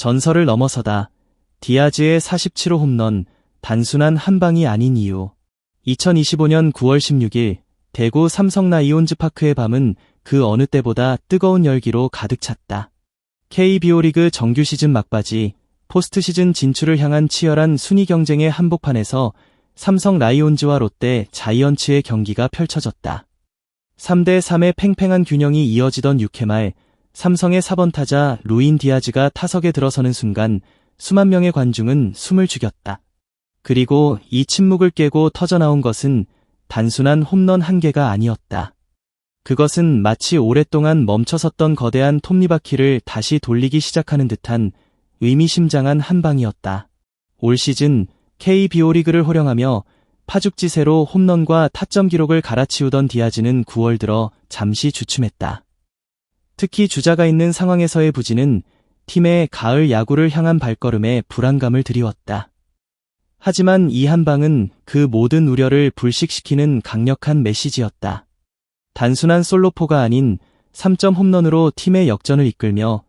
전설을 넘어서다. 디아즈의 47호 홈런, 단순한 한 방이 아닌 이유. 2025년 9월 16일, 대구 삼성 라이온즈 파크의 밤은 그 어느 때보다 뜨거운 열기로 가득 찼다. KBO 리그 정규 시즌 막바지, 포스트 시즌 진출을 향한 치열한 순위 경쟁의 한복판에서 삼성 라이온즈와 롯데 자이언츠의 경기가 펼쳐졌다. 3대 3의 팽팽한 균형이 이어지던 6회 말, 삼성의 4번 타자 루인 디아즈가 타석에 들어서는 순간 수만 명의 관중은 숨을 죽였다. 그리고 이 침묵을 깨고 터져나온 것은 단순한 홈런 한 개가 아니었다. 그것은 마치 오랫동안 멈춰섰던 거대한 톱니바퀴를 다시 돌리기 시작하는 듯한 의미심장한 한 방이었다. 올 시즌 KBO 리그를 호령하며 파죽지세로 홈런과 타점 기록을 갈아치우던 디아즈는 9월 들어 잠시 주춤했다. 특히 주자가 있는 상황에서의 부진은 팀의 가을 야구를 향한 발걸음에 불안감을 드리웠다. 하지만 이 한 방은 그 모든 우려를 불식시키는 강력한 메시지였다. 단순한 솔로포가 아닌 3점 홈런으로 팀의 역전을 이끌며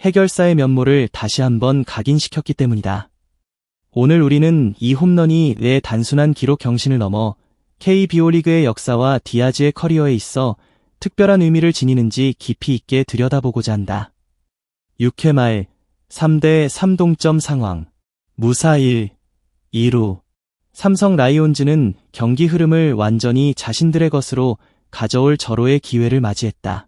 해결사의 면모를 다시 한번 각인시켰기 때문이다. 오늘 우리는 이 홈런이 왜 단순한 기록 경신을 넘어 KBO 리그의 역사와 디아즈의 커리어에 있어 특별한 의미를 지니는지 깊이 있게 들여다보고자 한다. 6회 말 3대 3동점 상황 무사 1, 2루 삼성 라이온즈는 경기 흐름을 완전히 자신들의 것으로 가져올 절호의 기회를 맞이했다.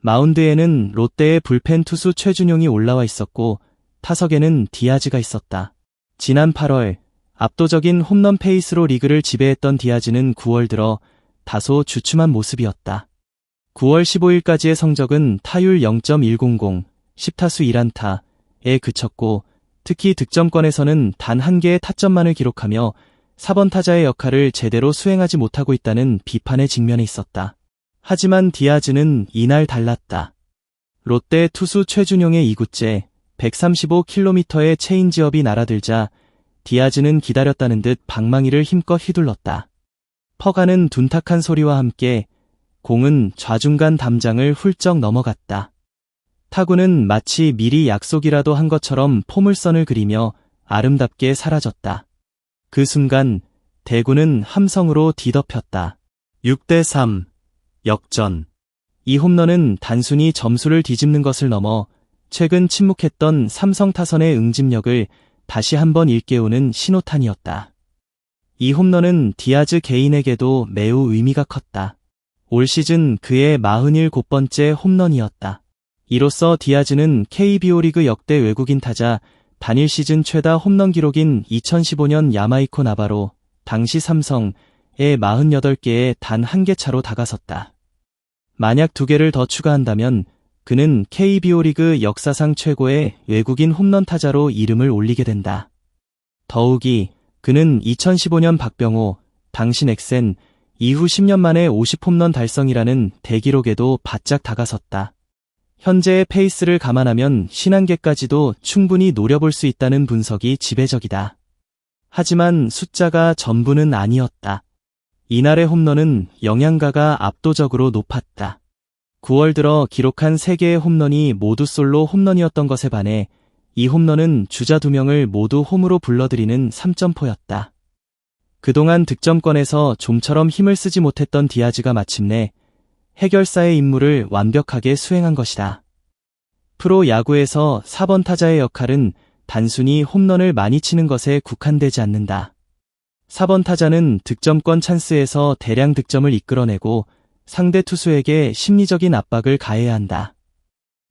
마운드에는 롯데의 불펜 투수 최준용이 올라와 있었고 타석에는 디아즈가 있었다. 지난 8월 압도적인 홈런 페이스로 리그를 지배했던 디아즈는 9월 들어 다소 주춤한 모습이었다. 9월 15일까지의 성적은 타율 0.100, 10타수 1안타에 그쳤고 특히 득점권에서는 단 한 개의 타점만을 기록하며 4번 타자의 역할을 제대로 수행하지 못하고 있다는 비판에 직면해 있었다. 하지만 디아즈는 이날 달랐다. 롯데 투수 최준용의 2구째 135km의 체인지업이 날아들자 디아즈는 기다렸다는 듯 방망이를 힘껏 휘둘렀다. 퍼가는 둔탁한 소리와 함께 공은 좌중간 담장을 훌쩍 넘어갔다. 타구는 마치 미리 약속이라도 한 것처럼 포물선을 그리며 아름답게 사라졌다. 그 순간 대구는 함성으로 뒤덮였다. 6대3 역전 이 홈런은 단순히 점수를 뒤집는 것을 넘어 최근 침묵했던 삼성 타선의 응집력을 다시 한번 일깨우는 신호탄이었다. 이 홈런은 디아즈 개인에게도 매우 의미가 컸다. 올 시즌 그의 47번째 홈런이었다. 이로써 디아즈는 KBO 리그 역대 외국인 타자 단일 시즌 최다 홈런 기록인 2015년 야마이코 나바로 당시 삼성의 48개에 단 한 개 차로 다가섰다. 만약 두 개를 더 추가한다면 그는 KBO 리그 역사상 최고의 외국인 홈런 타자로 이름을 올리게 된다. 더욱이 그는 2015년 박병호, 당시 넥센, 이후 10년 만에 50홈런 달성이라는 대기록에도 바짝 다가섰다. 현재의 페이스를 감안하면 신한계까지도 충분히 노려볼 수 있다는 분석이 지배적이다. 하지만 숫자가 전부는 아니었다. 이날의 홈런은 영양가가 압도적으로 높았다. 9월 들어 기록한 3개의 홈런이 모두 솔로 홈런이었던 것에 반해 이 홈런은 주자 2명을 모두 홈으로 불러들이는 3점포였다. 그동안 득점권에서 좀처럼 힘을 쓰지 못했던 디아즈가 마침내 해결사의 임무를 완벽하게 수행한 것이다. 프로 야구에서 4번 타자의 역할은 단순히 홈런을 많이 치는 것에 국한되지 않는다. 4번 타자는 득점권 찬스에서 대량 득점을 이끌어내고 상대 투수에게 심리적인 압박을 가해야 한다.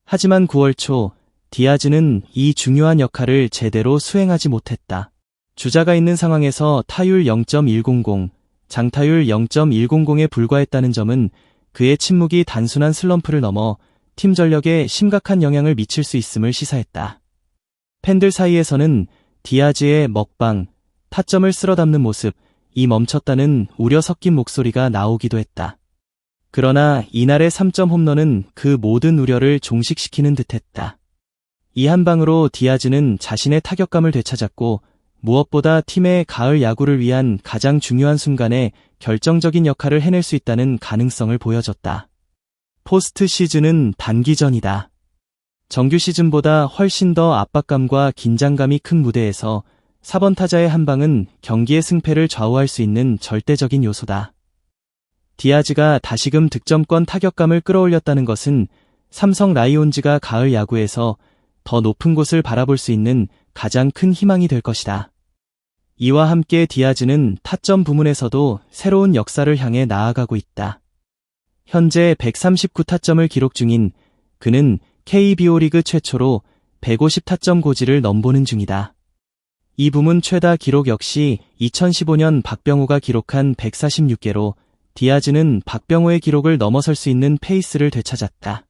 하지만 9월 초 디아즈는 이 중요한 역할을 제대로 수행하지 못했다. 주자가 있는 상황에서 타율 0.100, 장타율 0.100에 불과했다는 점은 그의 침묵이 단순한 슬럼프를 넘어 팀 전력에 심각한 영향을 미칠 수 있음을 시사했다. 팬들 사이에서는 디아즈의 먹방, 타점을 쓸어 담는 모습, 이 멈췄다는 우려 섞인 목소리가 나오기도 했다. 그러나 이날의 3점 홈런은 그 모든 우려를 종식시키는 듯했다. 이 한 방으로 디아즈는 자신의 타격감을 되찾았고 무엇보다 팀의 가을 야구를 위한 가장 중요한 순간에 결정적인 역할을 해낼 수 있다는 가능성을 보여줬다. 포스트 시즌은 단기전이다. 정규 시즌보다 훨씬 더 압박감과 긴장감이 큰 무대에서 4번 타자의 한 방은 경기의 승패를 좌우할 수 있는 절대적인 요소다. 디아즈가 다시금 득점권 타격감을 끌어올렸다는 것은 삼성 라이온즈가 가을 야구에서 더 높은 곳을 바라볼 수 있는 가장 큰 희망이 될 것이다. 이와 함께 디아즈는 타점 부문에서도 새로운 역사를 향해 나아가고 있다. 현재 139타점을 기록 중인 그는 KBO 리그 최초로 150타점 고지를 넘보는 중이다. 이 부문 최다 기록 역시 2015년 박병호가 기록한 146개로 디아즈는 박병호의 기록을 넘어설 수 있는 페이스를 되찾았다.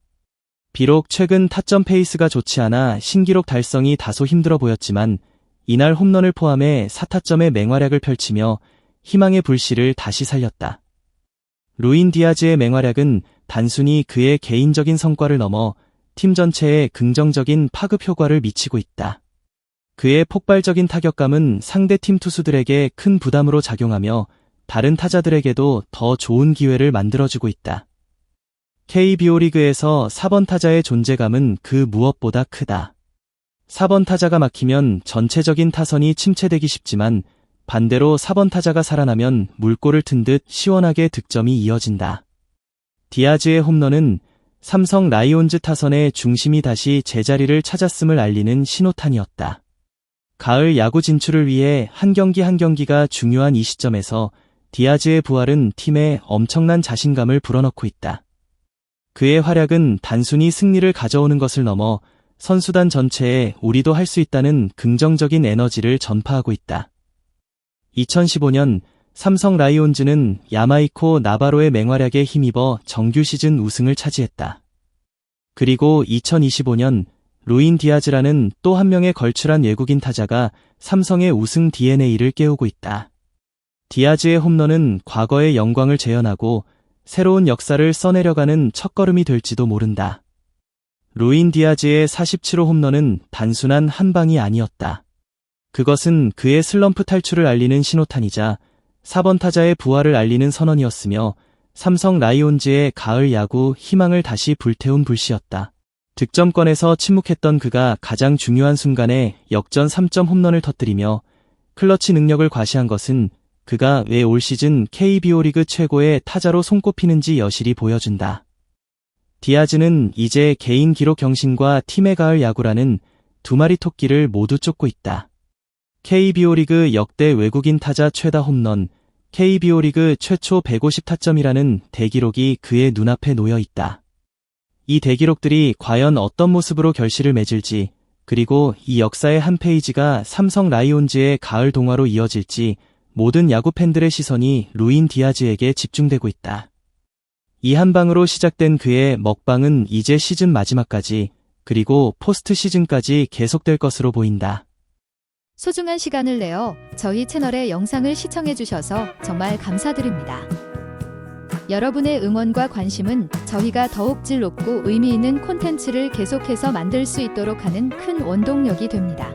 비록 최근 타점 페이스가 좋지 않아 신기록 달성이 다소 힘들어 보였지만 이날 홈런을 포함해 4타점의 맹활약을 펼치며 희망의 불씨를 다시 살렸다. 루인 디아즈의 맹활약은 단순히 그의 개인적인 성과를 넘어 팀 전체에 긍정적인 파급 효과를 미치고 있다. 그의 폭발적인 타격감은 상대 팀 투수들에게 큰 부담으로 작용하며 다른 타자들에게도 더 좋은 기회를 만들어주고 있다. KBO 리그에서 4번 타자의 존재감은 그 무엇보다 크다. 4번 타자가 막히면 전체적인 타선이 침체되기 쉽지만 반대로 4번 타자가 살아나면 물꼬를 튼 듯 시원하게 득점이 이어진다. 디아즈의 홈런은 삼성 라이온즈 타선의 중심이 다시 제자리를 찾았음을 알리는 신호탄이었다. 가을 야구 진출을 위해 한 경기 한 경기가 중요한 이 시점에서 디아즈의 부활은 팀에 엄청난 자신감을 불어넣고 있다. 그의 활약은 단순히 승리를 가져오는 것을 넘어 선수단 전체에 우리도 할 수 있다는 긍정적인 에너지를 전파하고 있다. 2015년 삼성 라이온즈는 야마이코 나바로의 맹활약에 힘입어 정규 시즌 우승을 차지했다. 그리고 2025년 루인 디아즈라는 또 한 명의 걸출한 외국인 타자가 삼성의 우승 DNA를 깨우고 있다. 디아즈의 홈런은 과거의 영광을 재현하고 새로운 역사를 써내려가는 첫걸음이 될지도 모른다. 루인 디아즈의 47호 홈런은 단순한 한 방이 아니었다. 그것은 그의 슬럼프 탈출을 알리는 신호탄이자 4번 타자의 부활을 알리는 선언이었으며 삼성 라이온즈의 가을 야구 희망을 다시 불태운 불씨였다. 득점권에서 침묵했던 그가 가장 중요한 순간에 역전 3점 홈런을 터뜨리며 클러치 능력을 과시한 것은 그가 왜 올 시즌 KBO 리그 최고의 타자로 손꼽히는지 여실히 보여준다. 디아즈는 이제 개인 기록 경신과 팀의 가을 야구라는 두 마리 토끼를 모두 쫓고 있다. KBO 리그 역대 외국인 타자 최다 홈런, KBO 리그 최초 150타점이라는 대기록이 그의 눈앞에 놓여 있다. 이 대기록들이 과연 어떤 모습으로 결실을 맺을지, 그리고 이 역사의 한 페이지가 삼성 라이온즈의 가을 동화로 이어질지 모든 야구 팬들의 시선이 루인 디아즈에게 집중되고 있다. 이 한 방으로 시작된 그의 먹방은 이제 시즌 마지막까지 그리고 포스트 시즌까지 계속될 것으로 보인다. 소중한 시간을 내어 저희 채널의 영상을 시청해 주셔서 정말 감사드립니다. 여러분의 응원과 관심은 저희가 더욱 질 높고 의미 있는 콘텐츠를 계속해서 만들 수 있도록 하는 큰 원동력이 됩니다.